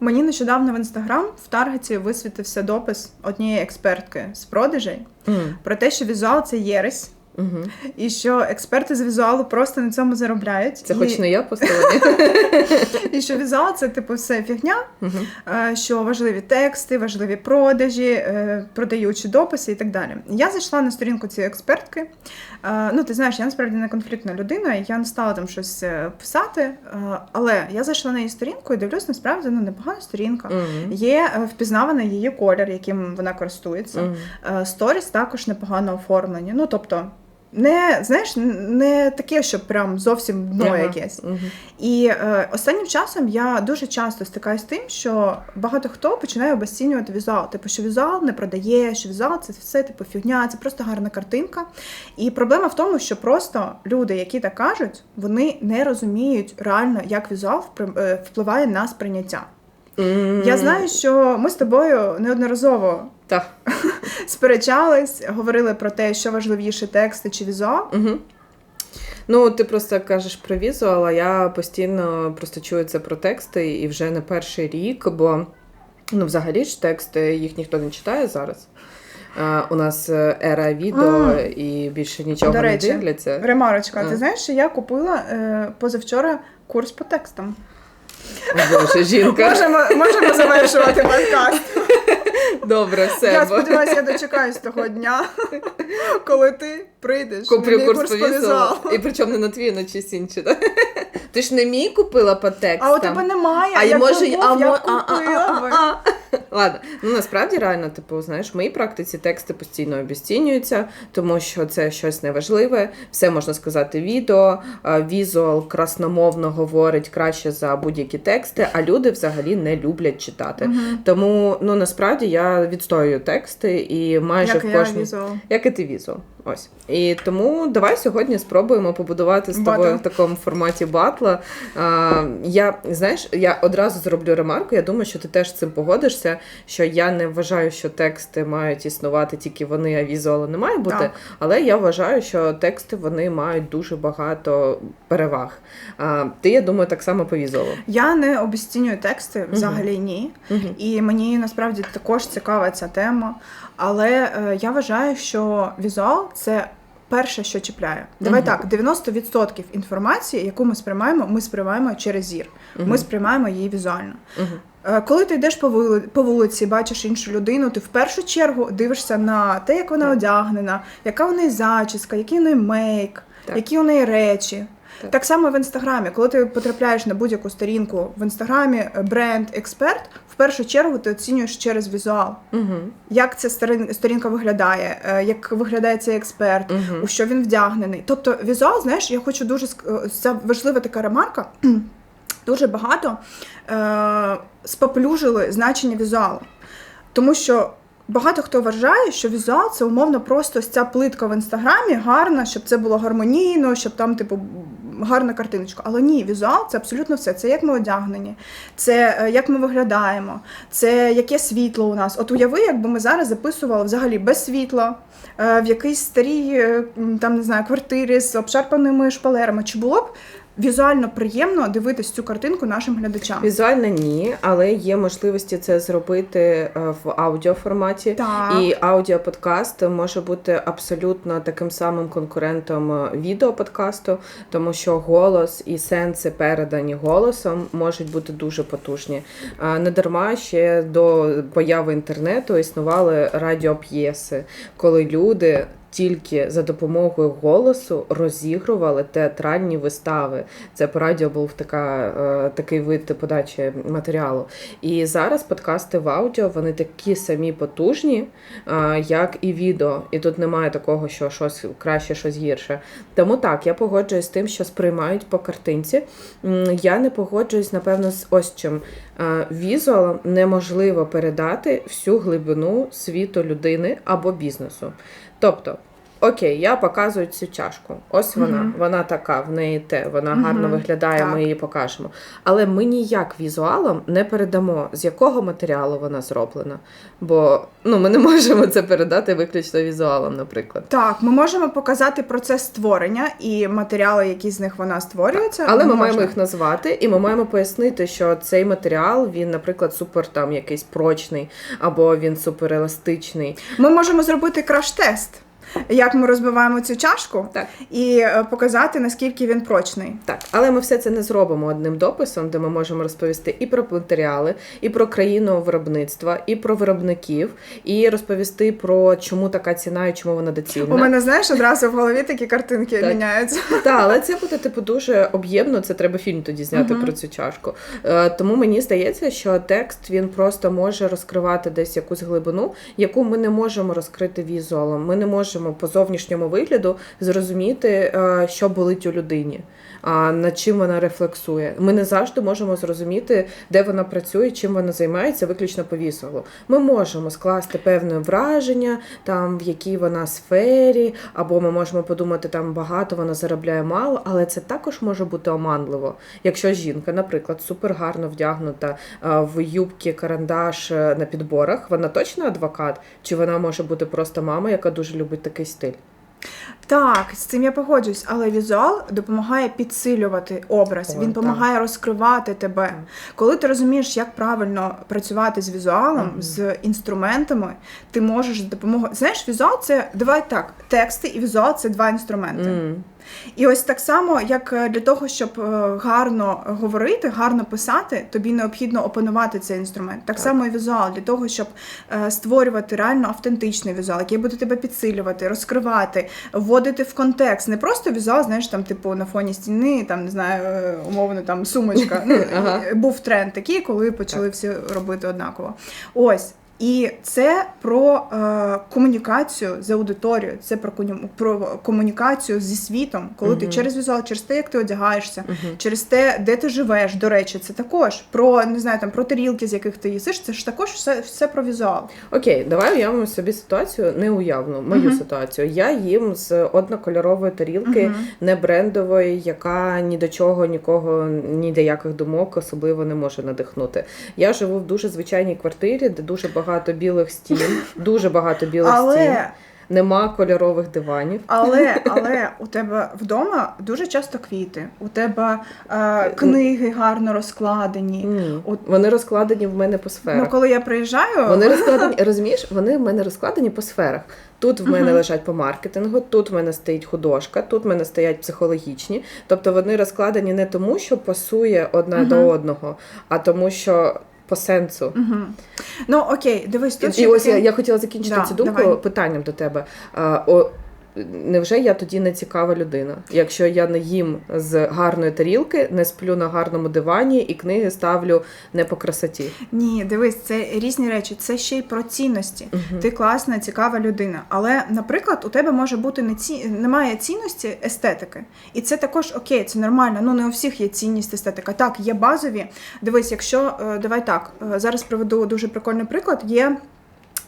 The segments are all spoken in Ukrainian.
Мені нещодавно в інстаграм в таргеті висвітився допис однієї експертки з продажей mm. про те, що візуал це єресь, і що експерти з візуалу просто на цьому заробляють. Це і, хоч не я поставила. і що візуал це типу все фігня, е, що важливі тексти, важливі продажі, е, продаючі дописи і так далі. Я зайшла на сторінку цієї експертки. Е, Ну, ти знаєш, я насправді не конфліктна людина, я не стала там щось писати. Але я зайшла на її сторінку і дивлюсь, насправді ну, непогана сторінка. Є впізнаваний її колір, яким вона користується. Сторіс також непогано оформлені. Ну, тобто, не знаєш, не таке, що прям зовсім дно Ага. якесь. Мгм. І е, останнім часом я дуже часто стикаюсь з тим, що багато хто починає обесцінювати візуал. Типу, що візуал не продає, що візуал це все типу фігня, це просто гарна картинка. І проблема в тому, що просто люди, які так кажуть, вони не розуміють реально, як візуал е, впливає на сприйняття. Я знаю, що ми з тобою неодноразово Так. сперечались, говорили про те, що важливіше тексти чи візуал. Угу. Ну, ти просто кажеш про візуал, а я постійно просто чую це про тексти і вже не перший рік, бо ну, взагалі ж тексти їх ніхто не читає зараз. У нас е, ера відео А. і більше нічого До речі, не дивляться. Ремарочка, А. ти знаєш, що я купила е, позавчора курс по текстам. Боже, жінка. Можемо, можемо завершувати подкаст. Добре, все. Я сподіваюся, я дочекаюсь того дня, коли ти прийдеш. на Куплю мій курс по по візуалу. візуалу. І причому не на твій, на чийсь інший. да? Ти ж не мій купила по текстам. А у тебе немає, А я може, купив, а, я купила. а, а, купила а, а. Ладно, ну насправді реально, типу, знаєш, в моїй практиці тексти постійно обіцінюються, тому що це щось неважливе. Все можна сказати відео, а, візуал красномовно говорить краще за будь-які тексти, а люди взагалі не люблять читати. Мгм. Тому ну насправді я відстоюю тексти і майже Як в кожній. Як і ти візуал. Ось. І тому давай сьогодні спробуємо побудувати з тобою Батл. в такому форматі батла. А, я, знаєш, я одразу зроблю ремарку. Я думаю, що ти теж з цим погодишся, що я не вважаю, що тексти мають існувати тільки вони, а візуалу не має бути. Так. Але я вважаю, що тексти вони мають дуже багато переваг. А, ти, я думаю, так само по візуалу. Я не обіцінюю тексти, взагалі ні. Угу. І мені насправді також цікава ця тема. Але е, я вважаю, що візуал це перше, що чіпляє. Давай Мгм. так, 90% інформації, яку ми сприймаємо, ми сприймаємо через зір. Ми сприймаємо її візуально. Угу. Е, Коли ти йдеш по вули- по вулиці, бачиш іншу людину, ти в першу чергу дивишся на те, як вона одягнена, яка у неї зачіска, який у неї мейк, Так. які у неї речі. Так. Так. само в інстаграмі, коли ти потрапляєш на будь-яку сторінку в інстаграмі, е, бренд, експерт, в першу чергу ти оцінюєш через візуал. Угу. Як ця сторінка виглядає, е, як виглядає цей експерт, Угу. у що він вдягнений. Тобто, візуал, знаєш, я хочу дуже це важлива така ремарка. Дуже багато е, споплюжили значення візуалу. Тому що багато хто вважає, що візуал це умовно просто ось ця плитка в інстаграмі, гарна, щоб це було гармонійно, щоб там, типу, гарна картиночка. Але ні, візуал це абсолютно все. Це як ми одягнені, це е, як ми виглядаємо, це яке світло у нас. От уяви, якби ми зараз записували взагалі без світла, е, в якійсь старій е, там не знаю, квартирі з обшарпаними шпалерами. Чи було б візуально приємно дивитись цю картинку нашим глядачам? Візуально ні, але є можливості це зробити е, в аудіоформаті. Так. І аудіоподкаст може бути абсолютно таким самим конкурентом е, відеоподкасту, тому що голос і сенси передані голосом можуть бути дуже потужні. А Не дарма ще до появи інтернету існували радіоп'єси, коли люди. Тільки за допомогою голосу розігрували театральні вистави. Це по радіо був така, е, такий вид подачі матеріалу. І зараз подкасти в аудіо вони такі самі потужні, е, як і відео. І тут немає такого, що щось краще, щось гірше. Тому так, я погоджуюсь з тим, що сприймають по картинці. Я не погоджуюсь, напевно, з ось чим. Е, Візуалом неможливо передати всю глибину світу людини або бізнесу. Тобто. Окей, я показую цю чашку. Ось вона, Мгм. вона така, в неї те, вона Мгм, гарно виглядає, так. ми її покажемо. Але ми ніяк візуалом не передамо, з якого матеріалу вона зроблена. Бо ну, ми не можемо це передати виключно візуалом, наприклад. Так, ми можемо показати процес створення і матеріали, які з них вона створюється. Але ми можна. маємо їх назвати, і ми маємо пояснити, що цей матеріал він, наприклад, супер там якийсь прочний, або він супер еластичний. Ми можемо зробити краш-тест, як ми розбиваємо цю чашку, Так. і е, показати, наскільки він прочний. Так, але ми все це не зробимо одним дописом, де ми можемо розповісти і про матеріали, і про країну виробництва, і про виробників, і розповісти про чому така ціна і чому вона доцільна. У мене, знаєш, одразу в голові такі картинки Так. міняються. Так, але це буде типу дуже об'ємно. Це треба фільм тоді зняти про цю чашку. Е, тому мені здається, що текст він просто може розкривати десь якусь глибину, яку ми не можемо розкрити візуалом. Ми не можемо по зовнішньому вигляду зрозуміти, е, що болить у людині. Над чим вона рефлексує? Ми не завжди можемо зрозуміти, де вона працює, чим вона займається, виключно по візуалу. Ми можемо скласти певне враження, там в якій вона сфері, або ми можемо подумати, там багато вона заробляє мало, але це також може бути оманливо. Якщо жінка, наприклад, супер гарно вдягнута в юбки, карандаш е, на підборах, вона точно адвокат, чи вона може бути просто мама, яка дуже любить такий стиль? Так, з цим я погоджуюсь, але візуал допомагає підсилювати образ, О, він так. допомагає розкривати тебе. Коли ти розумієш, як правильно працювати з візуалом, з інструментами, ти можеш з допомогою. Знаєш, візуал це давай так, тексти і візуал це два інструменти. І ось так само, як е, для того, щоб е, гарно говорити, гарно писати, тобі необхідно опанувати цей інструмент. Так, Так. само і візуал для того, щоб е, створювати реально автентичний візуал, який буде тебе підсилювати, розкривати, вводити в контекст. Не просто візуал, знаєш, там, типу, на фоні стіни, там не знаю, умовно там сумочка. Ну, Ага. був тренд такий, коли почали всі робити однаково. Ось. І це про е, комунікацію з аудиторією, це про, про комунікацію зі світом, коли ти через візуал, через те, як ти одягаєшся, Мгм. через те, де ти живеш. До речі, це також про не знаю, там про тарілки, з яких ти їсиш. Це ж також все, все про візуал. Окей, давай уявимо собі ситуацію неуявну, мою Мгм. ситуацію. Я їм з однокольорової тарілки, Мгм. не брендової, яка ні до чого, нікого, ні до яких думок особливо не може надихнути. Я живу в дуже звичайній квартирі, де дуже багато білих стін, дуже багато білих стін. Але, Нема кольорових диванів. але, але у тебе вдома дуже часто квіти, у тебе е, книги гарно розкладені. Ні. От- Вони розкладені в мене по сферах. Ну, коли я приїжджаю, Вони розкладені, розумієш, вони в мене розкладені по сферах. Тут в мене лежать по маркетингу, тут в мене стоїть художка, тут в мене стоять психологічні. Тобто вони розкладені не тому, що пасує одна до одного, а тому, що по сенсу. Угу. Ну окей, дивись, тут І, ось я, я хотіла закінчити Да, цю думку давай. питанням до тебе. А, о, невже я тоді не цікава людина? Якщо я не їм з гарної тарілки, не сплю на гарному дивані і книги ставлю не по красоті. Ні, дивись, це різні речі. Це ще й про цінності. Мгм. Ти класна, цікава людина. Але, наприклад, у тебе може бути не ці... немає цінності естетики. І це також окей, це нормально. Ну не у всіх є цінність естетика. Так, є базові. Дивись, якщо е, давай так, е, зараз приведу дуже прикольний приклад. Є.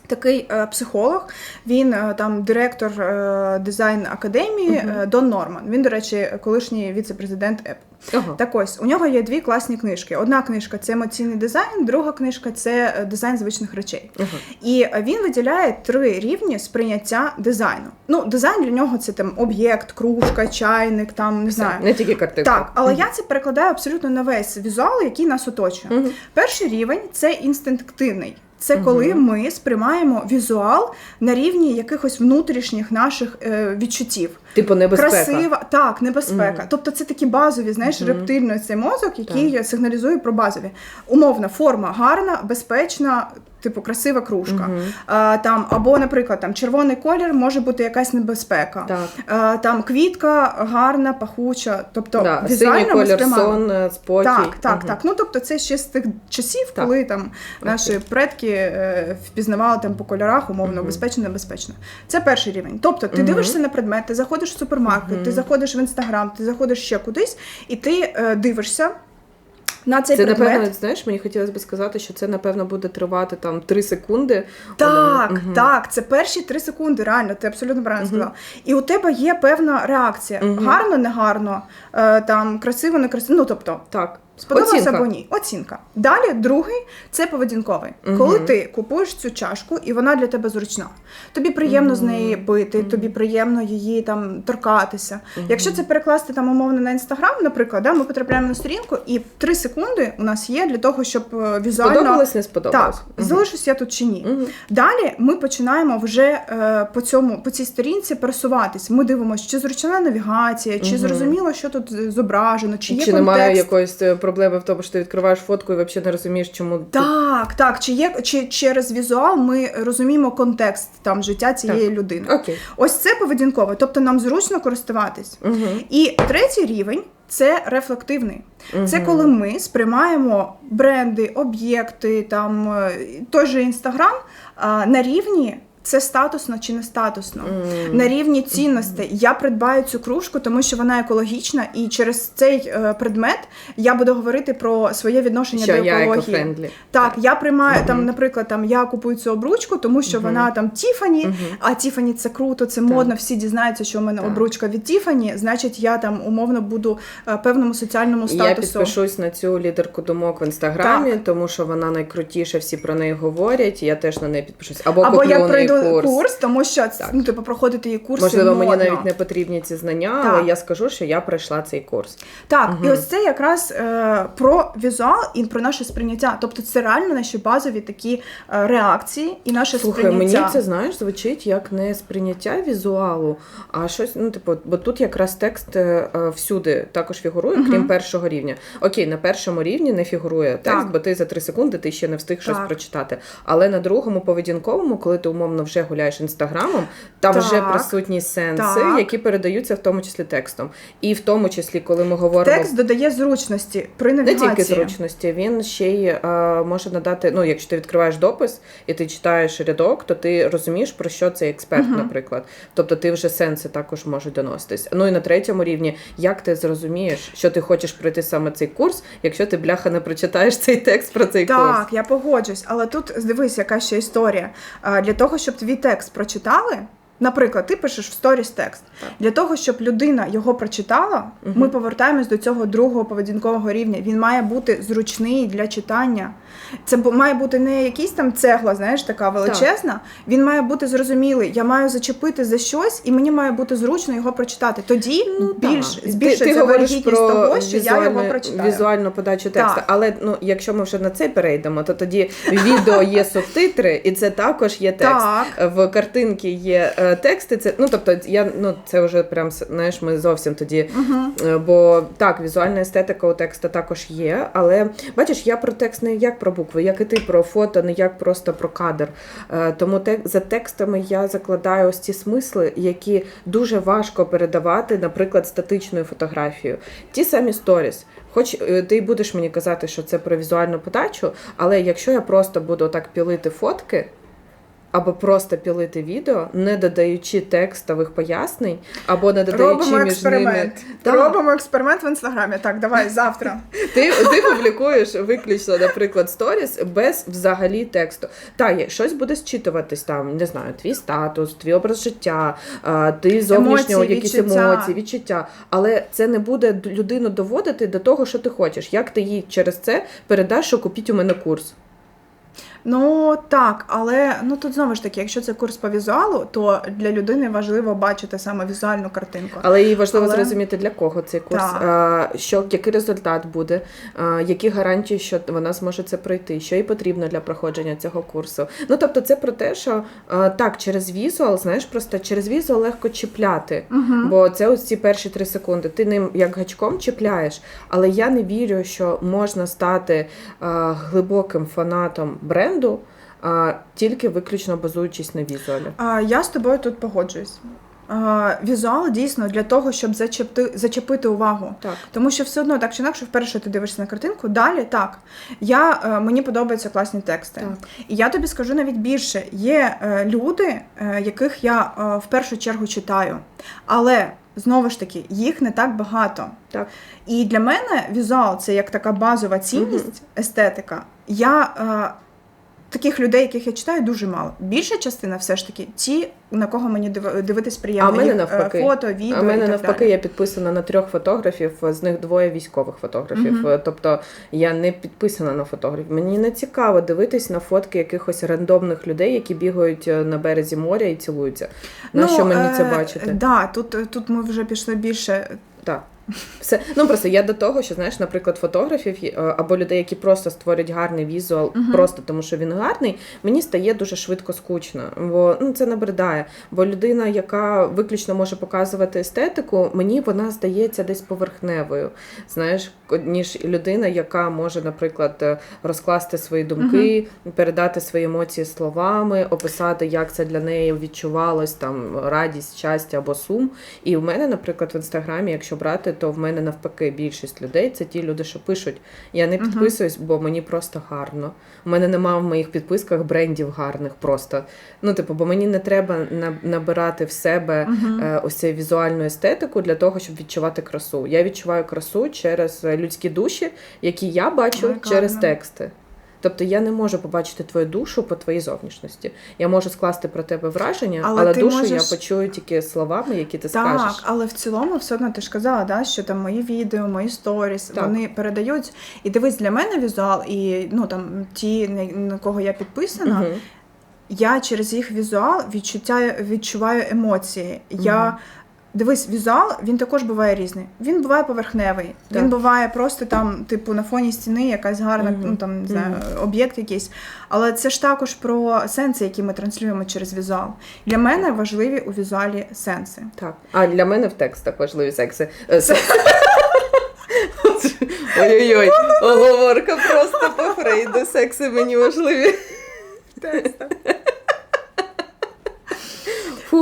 Такий е, психолог, він е, там директор е, дизайн академії Мгм. е, Дон Норман. Він, до речі, колишній віце-президент Apple. Ага. Так ось у нього є дві класні книжки. Одна книжка це емоційний дизайн, друга книжка це дизайн звичних речей. Ага. І він виділяє три рівні сприйняття дизайну. Ну, дизайн для нього це там об'єкт, кружка, чайник, там не знаю. Не тільки картинка. Так, але Мгм. я це перекладаю абсолютно на весь візуал, який нас оточує. Мгм. Перший рівень це інстинктивний. Це коли ми сприймаємо візуал на рівні якихось внутрішніх наших е, відчуттів. Типу небезпека. Красива, так, небезпека. Угу. Тобто це такі базові, знаєш, угу. рептильний цей мозок, який сигналізує про базові. Умовна форма гарна, безпечна, типу красива кружка. Мгм. А, там, або, наприклад, там червоний колір може бути якась небезпека. Так. А, там квітка гарна, пахуча. Тобто Да, візуально синій колір, сон, е, спокій. Так, так, Мгм. так. Ну тобто, це ще з тих часів, Так. коли там наші предки е, впізнавали там по кольорах, умовно, Мгм. безпечно, небезпечно. Це перший рівень. Тобто, ти Мгм. дивишся на предмет, ти заходиш в супермаркет, Мгм. ти заходиш в інстаграм, ти заходиш ще кудись, і ти е, дивишся. На цей Це предмет. напевно, знаєш, мені хотілося б сказати, що це напевно буде тривати там 3 секунди. Так, угу. так, це перші три секунди, реально, ти абсолютно правильно сказала. І у тебе є певна реакція. угу. Гарно, не гарно, е, там красиво, не красиво. Ну тобто, Так. Сподобався Оцінка. або ні. Оцінка. Далі другий це поведінковий. Мгм. Коли ти купуєш цю чашку, і вона для тебе зручна. Тобі приємно з неї пити, тобі приємно її там торкатися. Якщо це перекласти там умовно на інстаграм, наприклад, да, ми потрапляємо на сторінку, і три секунди у нас є для того, щоб е, візуально Сподобалось, не сподобалось. так, Мгм. залишусь я тут чи ні. Мгм. Далі ми починаємо вже е, по цьому по цій сторінці пересуватись. Ми дивимося, чи зручна навігація, чи Мгм. зрозуміло, що тут зображено, чи є Чи контекст. немає якоїсь е, проблеми в тому, що ти відкриваєш фотку і взагалі не розумієш, чому Так, так, чи є чи через візуал ми розуміємо контекст там життя цієї людини. Окей. Ось це поведінкове, тобто нам зручно користуватись. Угу. І третій рівень це рефлективний. Це коли ми сприймаємо бренди, об'єкти, там е, той же інстаграм на рівні. Це статусно чи не статусно на рівні цінностей. Я придбаю цю кружку, тому що вона екологічна, і через цей е, предмет я буду говорити про своє відношення Що до екології. екофрендлі. Так, я приймаю там, наприклад, там я купую цю обручку, тому що Мгм. вона там Тіфані, Мгм. а Тіфані це круто, це модно. Всі дізнаються, що в мене Так. обручка від Тіфані. Значить, я там умовно буду е, певному соціальному І Я статусу. підпишусь на цю лідерку думок в інстаграмі, тому що вона найкрутіша, всі про неї говорять. Я теж на неї підпишусь. Або, Або я у неї пройду курс. курс, тому що Так. ну, типу, проходити її курси Можливо, мені навіть не потрібні ці знання, Так. але я скажу, що я пройшла цей курс. Так, і Мгм. ось це якраз е, про візуал і про наше сприйняття. Тобто це реально наші базові такі е, реакції і наше Слухай, сприйняття. мені це знаєш, звучить як не сприйняття візуалу, а щось, ну типу, бо тут якраз текст е, е, всюди також фігурує, крім першого рівня. Окей, на першому рівні не фігурує текст, Так. бо ти за три секунди ти ще не встиг щось прочитати. Але на другому поведінковому, коли ти умовно вже гуляєш інстаграмом, там Так. вже присутні сенси, Так. які передаються в тому числі текстом. І в тому числі, коли ми говоримо Текст додає зручності при не тільки зручності, він ще й е, може надати. Ну, якщо ти відкриваєш допис і ти читаєш рядок, то ти розумієш про що цей експерт, Мгм. наприклад. Тобто ти вже сенси також можуть доноситись. Ну і на третьому рівні, як ти зрозумієш, що ти хочеш пройти саме цей курс, якщо ти бляха не прочитаєш цей текст про цей курс. Так, я погоджусь, але тут дивись, яка ще історія. Для того, щоб твій текст прочитали. Наприклад, ти пишеш в сторіс текст. Так. Для того, щоб людина його прочитала, Угу. ми повертаємось до цього другого поведінкового рівня. Він має бути зручний для читання. Це має бути не якийсь там цегла, знаєш, така величезна. Він має бути зрозумілий. Я маю зачепити за щось, і мені має бути зручно його прочитати. Тоді більш Так. ти, ти говориш про того, що я його прочитаю. візуальну подачу тексту. Так. Але ну, якщо ми вже на це перейдемо, то тоді відео є субтитри, і це також є текст. Так. В картинки є е, тексти. Це ну тобто, я ну це вже прям знаєш, ми зовсім тоді. Угу. Бо так, візуальна естетика у текста також є, але бачиш, я про текст не як про букви, як і ти про фото, не як просто про кадр. Е, Тому за текстами я закладаю ось ці смисли, які дуже важко передавати, наприклад, статичною фотографією. Ті самі сторіс. Хоч е, ти й будеш мені казати, що це про візуальну подачу, але якщо я просто буду так пілити фотки. Або просто пілити відео, не додаючи текстових пояснень, або не додаючи Робимо між ними експеримент. Так. Робимо експеримент в інстаграмі. Так, давай завтра. Ти, ти публікуєш виключно, наприклад, сторіс без взагалі тексту. Та є щось буде зчитуватись там, не знаю, твій статус, твій образ життя, ти зовнішнього, Емоції, якісь відчуття. емоції, відчуття. Але це не буде людину доводити до того, що ти хочеш. Як ти їй через це передаш, що купіть у мене курс? Ну так, але ну тут знову ж таки, якщо це курс по візуалу, то для людини важливо бачити саме візуальну картинку. Але їй важливо Але- зрозуміти для кого цей курс, Так. що який результат буде, які гарантії, що вона зможе це пройти, що їй потрібно для проходження цього курсу. Ну тобто, це про те, що так, через візуал, знаєш, просто через візуал легко чіпляти. Угу. Бо це ось ці перші три секунди. Ти ним як гачком чіпляєш, але я не вірю, що можна стати глибоким фанатом бренду а, тільки виключно базуючись на візуалі. А, я з тобою тут погоджуюсь. Візуал дійсно для того, щоб зачепити, зачепити увагу. Так. Тому що все одно так чи інакше, вперше ти дивишся на картинку, далі так. Я, е, мені подобаються класні тексти. Так. І я тобі скажу навіть більше: є е, люди, е, яких я в першу чергу читаю. Але знову ж таки, їх не так багато. Так. І для мене візуал це як така базова цінність, естетика. Я таких людей, яких я читаю, дуже мало. Більша частина все ж таки ті, на кого мені див- дивитись приємно. А мене е, навпаки. фото, відео. А мене і так навпаки, далі. я підписана на трьох фотографів, з них двоє військових фотографів. Е, Тобто я не підписана на фотографів. Мені не цікаво дивитись на фотки якихось рандомних людей, які бігають е, на березі моря і цілуються. На що мені це е, бачити? Да, тут, тут ми вже пішли більше. Так. Все ну просто я до того, що знаєш, наприклад, фотографів е, або людей, які просто створюють гарний візуал, Мгм. просто тому що він гарний, мені стає дуже швидко скучно, бо ну це набридає. Бо людина, яка виключно може показувати естетику, мені вона здається десь поверхневою. Знаєш, ніж людина, яка може, наприклад, е, розкласти свої думки, передати свої емоції словами, описати, як це для неї відчувалось, там радість, щастя або сум. І в мене, наприклад, в інстаграмі, якщо брати, то в мене навпаки більшість людей це ті люди, що пишуть. Я не підписуюсь, бо мені просто гарно. У мене немає в моїх підписках брендів гарних просто. Ну, типу, бо мені не треба на- набирати в себе е, ось цю візуальну естетику для того, щоб відчувати красу. Я відчуваю красу через людські душі, які я бачу через гарно. тексти. Тобто я не можу побачити твою душу по твоїй зовнішності. Я можу скласти про тебе враження, Але але, ти душу можеш- я почую тільки словами, які ти Так, скажеш. але в цілому все одно ти ж казала, да, що там мої відео, мої сторіс, Так. вони передають. І дивись, для мене візуал, і ну там ті, на, кого я підписана, Мгм. я через їх візуал відчуття, відчуваю емоції. Я Мгм. Дивись, візуал він також буває різний. Він буває поверхневий. Так. Він буває просто там, типу, на фоні стіни якась гарна, Мгм. ну там не знаю, об'єкт якийсь. Але це ж також про сенси, які ми транслюємо через візуал. Для мене важливі у візуалі сенси. Так. А для мене в текстах важливі секси. Е, Ой-ой-ой, оговорка просто по Фрейду. Секси мені важливі.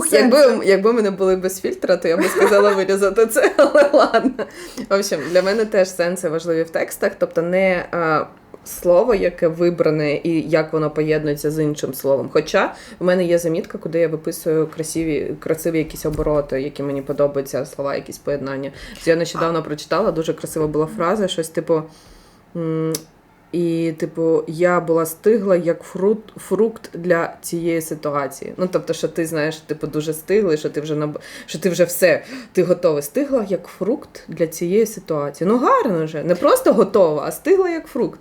Сенси. якби, якби мене були без фільтра, то я би сказала вирізати це, але ладно. В общем, для мене теж сенси важливі в текстах, тобто не а, слово, яке вибране і як воно поєднується з іншим словом. Хоча в мене є замітка, куди я виписую красиві, красиві якісь обороти, які мені подобаються, слова, якісь поєднання. Я нещодавно прочитала, дуже красива була фраза, щось типу. І, типу, я була стигла як фрукт, фрукт для цієї ситуації. Ну, тобто, що ти знаєш, типу, дуже стиглий, що ти вже наб... що ти вже все, ти готова. Стигла як фрукт для цієї ситуації. Ну, гарно вже. Не просто готова, а стигла як фрукт.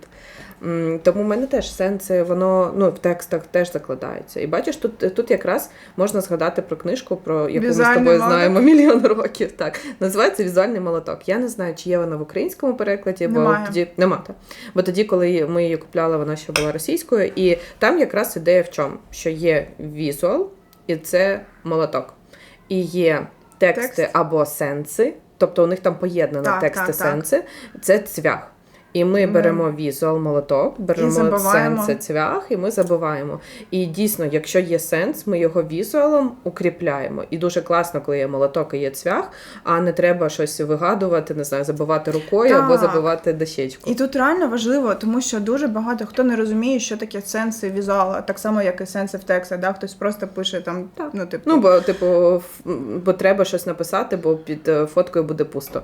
Тому в мене теж сенси, воно ну, в текстах теж закладається. І бачиш, тут, тут якраз можна згадати про книжку, про яку ми з тобою молоток. знаємо мільйон років. Так, називається Візуальний молоток. Я не знаю, чи є вона в українському перекладі, бо Немає. тоді нема. та. Бо тоді, коли ми її купляли, вона ще була російською, і там якраз ідея в чому? Що є візуал, і це молоток. І є тексти Текст. або сенси, тобто у них там поєднано Так, тексти, так, так. сенси, це цвях. І ми беремо візуал молоток, беремо сенси цвях, і ми забиваємо. І дійсно, якщо є сенс, ми його візуалом укріпляємо. І дуже класно, коли є молоток і є цвях, а не треба щось вигадувати, не знаю, забивати рукою Так. або забивати дощечку. І тут реально важливо, тому що дуже багато хто не розуміє, що таке сенси візуала, так само, як і сенси в текстах. Да? Хтось просто пише там, Так. ну, типу, Ну, бо, типу, бо треба щось написати, бо під е, фоткою буде пусто.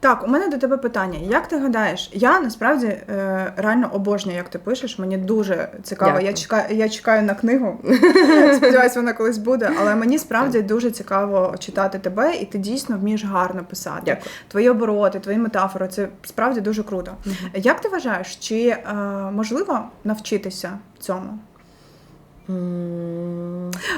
Так, у мене до тебе питання. Як ти гадаєш? Я насправді е, реально обожнюю, як ти пишеш. Мені дуже цікаво. Дякую. Я чекаю, я чекаю на книгу. Сподіваюсь, вона колись буде. Але мені справді дуже цікаво читати тебе, і ти дійсно вмієш гарно писати. Дякую. Твої обороти, твої метафори це справді дуже круто. Як ти вважаєш, чи е, можливо навчитися цьому?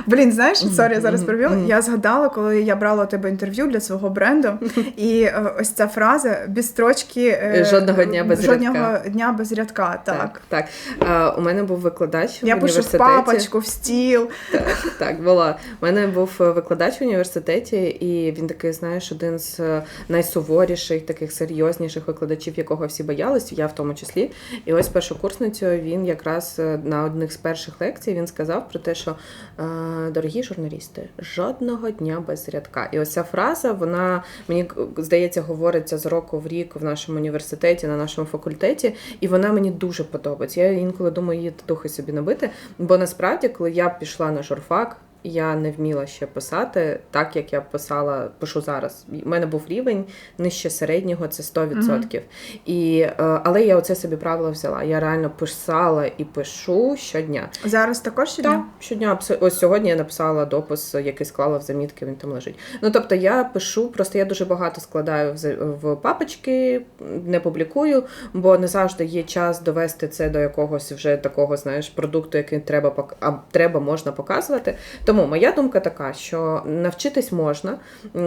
Блін, знаєш, сорі, я зараз мгм. Я згадала, коли я брала у тебе інтерв'ю для свого бренду, і е, ось ця фраза без строчки е, Жодного дня без жодного рядка. дня без рядка. Так. Так, так. У мене був викладач Я в пишу в папочку, в стіл. Так, так, була. У мене був е, викладач в університеті, і він такий, знаєш, один з найсуворіших, таких серйозніших викладачів, якого всі боялись, я в тому числі. І ось першокурсницю він якраз на одних з перших лекцій він сказав про те, що е, дорогі журналісти, жодного дня без рядка. І ось ця фраза, вона мені здається, говориться з року в рік в нашому університеті, на нашому факультеті, і вона мені дуже подобається. Я інколи думаю, її духи собі набити. Бо насправді, коли я пішла на журфак, я не вміла ще писати так, як я писала, пишу зараз. У мене був рівень нижче середнього, це 100%. І, е, але я оце собі правило взяла. Я реально писала і пишу щодня. Зараз також щодня? Так, щодня ось сьогодні я написала допис, який склала в замітки, він там лежить. Ну тобто я пишу, просто я дуже багато складаю в, папочки, не публікую, бо не завжди є час довести це до якогось вже такого, знаєш, продукту, який треба а, треба можна показувати. Тому моя думка така, що навчитись можна.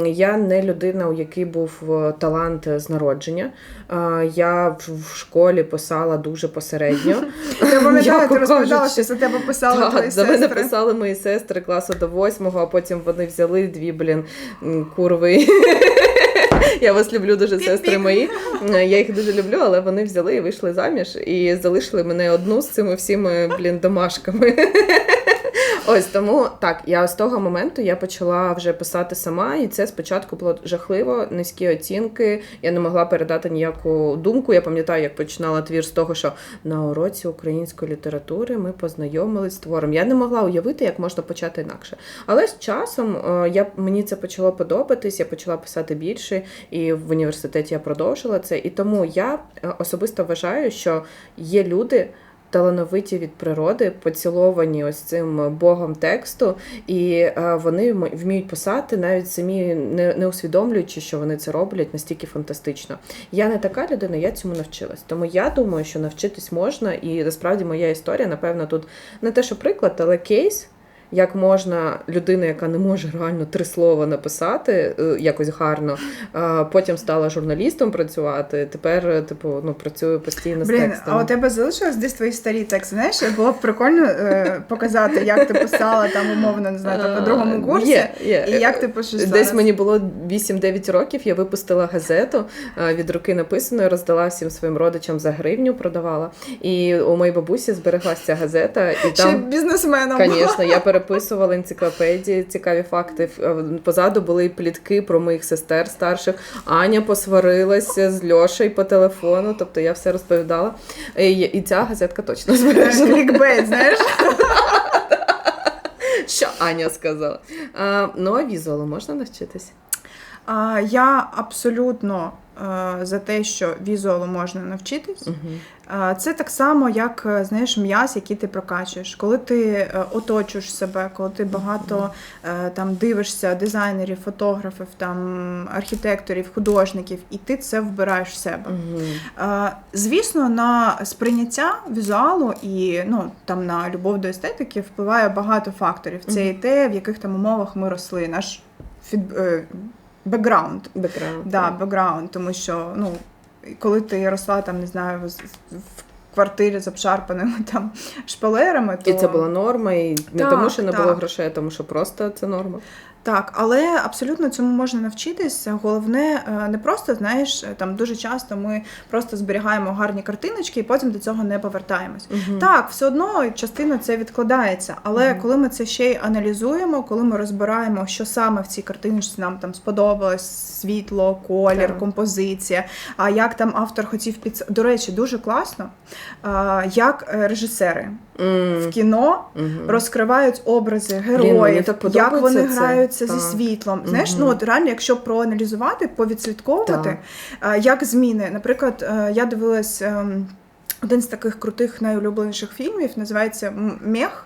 Я не людина, у якій був е, талант з народження. Е, Я в школі писала дуже посередньо. Я пам'ятаю, ти розповідала, що за тебе писали твої Так, за мене писали мої сестри класу до восьмого, а потім вони взяли дві, блін, курви. Я вас люблю дуже, сестри мої. Я їх дуже люблю, але вони взяли і вийшли заміж і залишили мене одну з цими всіми, блін, домашками. Ось тому так, я з того моменту я почала вже писати сама, і це спочатку було жахливо, низькі оцінки. Я не могла передати ніяку думку. Я пам'ятаю, як починала твір з того, що на уроці української літератури ми познайомились з твором. Я не могла уявити, як можна почати інакше. Але з часом е, я мені це почало подобатись. Я почала писати більше, і в університеті я продовжила це. І тому я е, особисто вважаю, що є люди талановиті від природи, поціловані ось цим богом тексту, і е, вони вміють писати, навіть самі не усвідомлюючи, що вони це роблять настільки фантастично. Я не така людина, я цьому навчилась. Тому я думаю, що навчитись можна, і насправді моя історія, напевно, тут не те, що приклад, але кейс. Як можна людина, яка не може реально три слова написати е, якось гарно, е, потім стала журналістом працювати. Тепер, е, типу, ну працюю постійно з Блін, текстами. а у тебе залишилось десь твої старі тексти. Знаєш, було б прикольно е, показати, як ти писала там умовно, не знаю, там на другому курсі, Є, є. і як ти пишеш Десь зараз. мені було 8-9 років, я випустила газету від руки написаною, роздала всім своїм родичам за гривню, продавала. І у моїй бабусі збереглася ця газета, і Ще там. бізнесменом. Звісно, я переписувала енциклопедії, цікаві факти. Е, Позаду були плітки про моїх сестер старших. Аня посварилася з Льошею по телефону, тобто я все розповідала. І, і ця газетка точно збережена. Клікбейт, знаєш? Що Аня сказала? А, ну, а візуалу можна навчитись? А, я абсолютно е, за те, що візуалу можна навчитись. Угу. Це так само, як е, знаєш, м'яз, який ти прокачуєш. Коли ти оточуєш себе, коли ти багато там дивишся дизайнерів, фотографів, там архітекторів, художників, і ти це вбираєш в себе. Угу. Звісно, на сприйняття візуалу і ну там на любов до естетики впливає багато факторів. Це і те, в яких там умовах ми росли, наш фід... бекграунд. Бекграунд. Да, бекграунд, тому що ну, коли ти росла там, не знаю, в, в квартирі з обшарпаними там шпалерами, то І це була норма, і не Так, тому, що не так. було грошей, а тому що просто це норма. Так, але абсолютно цьому можна навчитися. Головне, е, не просто знаєш, там дуже часто ми просто зберігаємо гарні картиночки і потім до цього не повертаємось. Угу. Так, все одно частина це відкладається. Але Мгм. коли ми це ще й аналізуємо, коли ми розбираємо, що саме в цій картиночці нам там сподобалось, світло, колір, Так. композиція, а як там автор хотів під до речі, дуже класно, як е, режисери в кіно розкривають образи Блін, героїв, так як вони це. так. зі світлом. Знаєш, угу. ну от реально, якщо проаналізувати, повідслідковувати, е, як зміни. Наприклад, е, я дивилась ем, один з таких крутих найулюбленіших фільмів, називається Мех.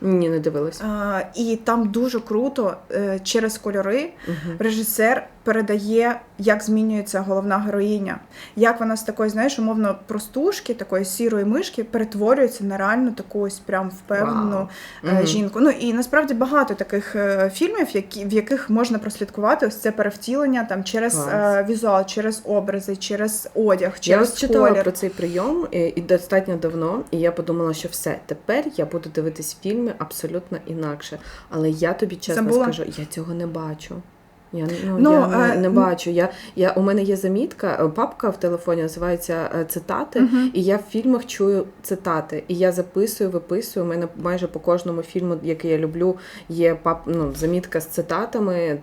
Ні, не дивилась. Е, І там дуже круто е, через кольори Угу. режисер передає, як змінюється головна героїня, як вона з такої, знаєш, умовно простушки, такої сірої мишки, перетворюється на реальну таку ось прям впевнену Вау. е, жінку. Ну і насправді багато таких е, фільмів, які, в яких можна прослідкувати ось це перевтілення там через Клас. е, візуал, через образи, через одяг, Я через ось читала про цей прийом і, і достатньо давно, і я подумала, що все, тепер я буду дивитись фільми абсолютно інакше. Але я тобі чесно Забула? скажу, я цього не бачу. Я, ну, Ну, я не, е, не бачу. Я, я, у мене є замітка, е, папка в телефоні називається е, цитати, Мгм. і я в фільмах чую цитати. І я записую, виписую. У мене майже по кожному фільму, який я люблю, є пап, ну, замітка з цитатами.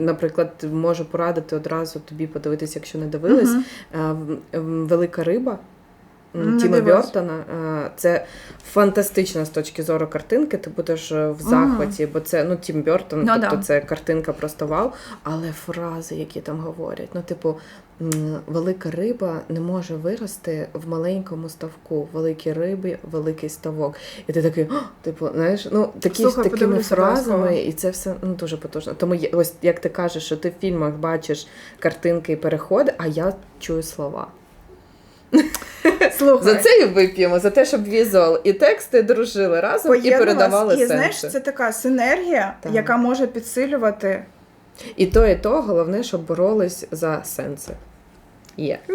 Наприклад, можу порадити одразу тобі подивитися, якщо не дивились. В- Велика риба. Не Тіма. Бертона. Е, Це фантастично з точки зору картинки. Ти будеш е, в захваті, бо це ну Тім Бертон, Ну, тобто да. це картинка просто вау. Але фрази, які там говорять, ну, типу, велика риба не може вирости в маленькому ставку. Великі риби, великий ставок. І ти такий, типу, знаєш, ну такі Слухай, такими фразами, і це все ну дуже потужно. Тому ось як ти кажеш, що ти в фільмах бачиш картинки і переходи, а я чую слова. Слухай, За це і вип'ємо, за те, щоб візуал і тексти дружили разом і передавали сенси. і знаєш, це така синергія, Так. яка може підсилювати. І то, і то головне, щоб боролись за сенси. Є.